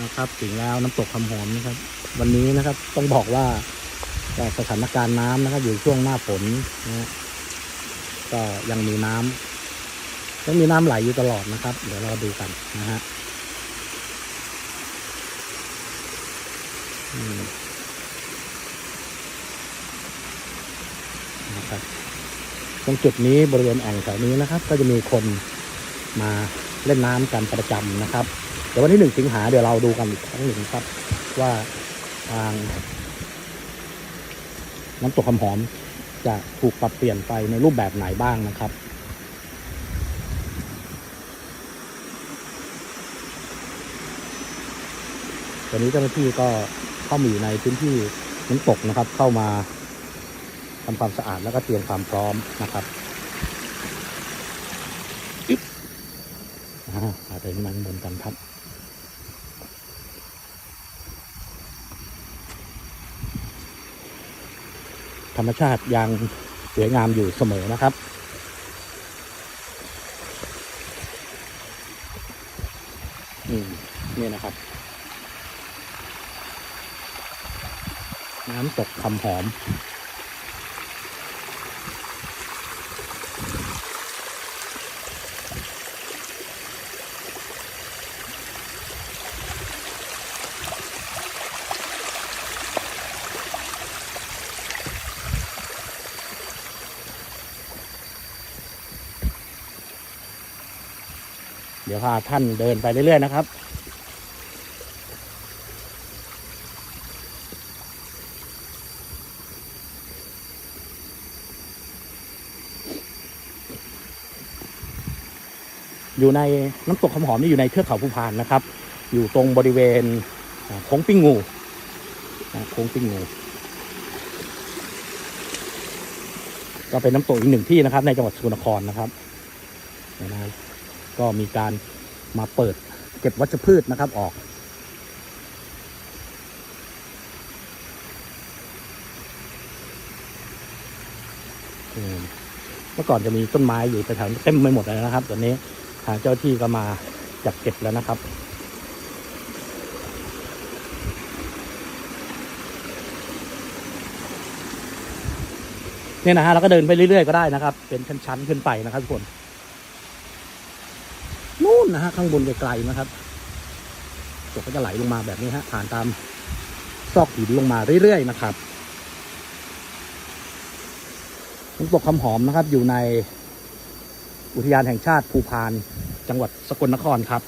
นะครับถึงแล้วน้ำตกคำหอมนะครับ วันนี้นะครับต้องบอกว่าแต่สถานการณ์น้ำนะครับ อยู่ช่วงหน้าฝนนะฮะก็ยังมีน้ำยังมีน้ำไหลอยู่ตลอดนะครับ เดี๋ยวเราดูกันนะฮะนะครับตรงจุดนี้บริเวณแอ่งแถวนี้นะครับ ก็จะมีคนมาเล่นน้ำกันประจำนะครับ เดี๋ยววันที่หนึ่งสิงหาเดี๋ยวเราดูกันอีกครั้งหนึ่งครับ ว่าทาง น้ำตกคำหอมจะถูกปรับเปลี่ยนไปในรูปแบบไหนบ้างนะครับตอนนี้เจ้าหน้าที่ก็เข้ามาอยู่ในพื้นที่น้ำตกนะครับ เข้ามาทำความสะอาดแล้วก็เตรียมความพร้อมนะครับอึ๊บอ่าอาเดินมาข้างบนกันครับ ธรรมชาติยังสวยงามอยู่เสมอนะครับ นี่นะครับ น้ำตกคำหอม เดี๋ยวพาท่านเดินไปเรื่อยๆนะครับ อยู่ในน้ำตกคำหอมนี่อยู่ในเทือกเขาภูพานนะครับ อยู่ตรงบริเวณโค้งปิ้งงูโค้งปิ้งงูก็เป็นน้ำตกอีกหนึ่งที่นะครับ ในจังหวัดสกลนครนะครับนไหมครับ ก็มีการมาเปิดเก็บวัชพืชนะครับออกเมื่อก่อนจะมีต้นไม้อยู่แถวเต็มไปหมดเลยนะครับตอนนี้ทางเจ้าที่ก็มาจับเก็บแล้วนะครับเนี่ยนะฮะเราก็เดินไปเรื่อยๆก็ได้นะครับ เป็นชั้นๆขึ้นไปนะครับทุกคน นะฮะข้างบนไกลๆนะครับตกก็จะไหลลงมาแบบนี้ฮะผ่านตามซอกหินลงมาเรื่อยๆนะครับน้ำตกคำหอมนะครับ อยู่ในอุทยานแห่งชาติภูพานจังหวัดสกลนครครับ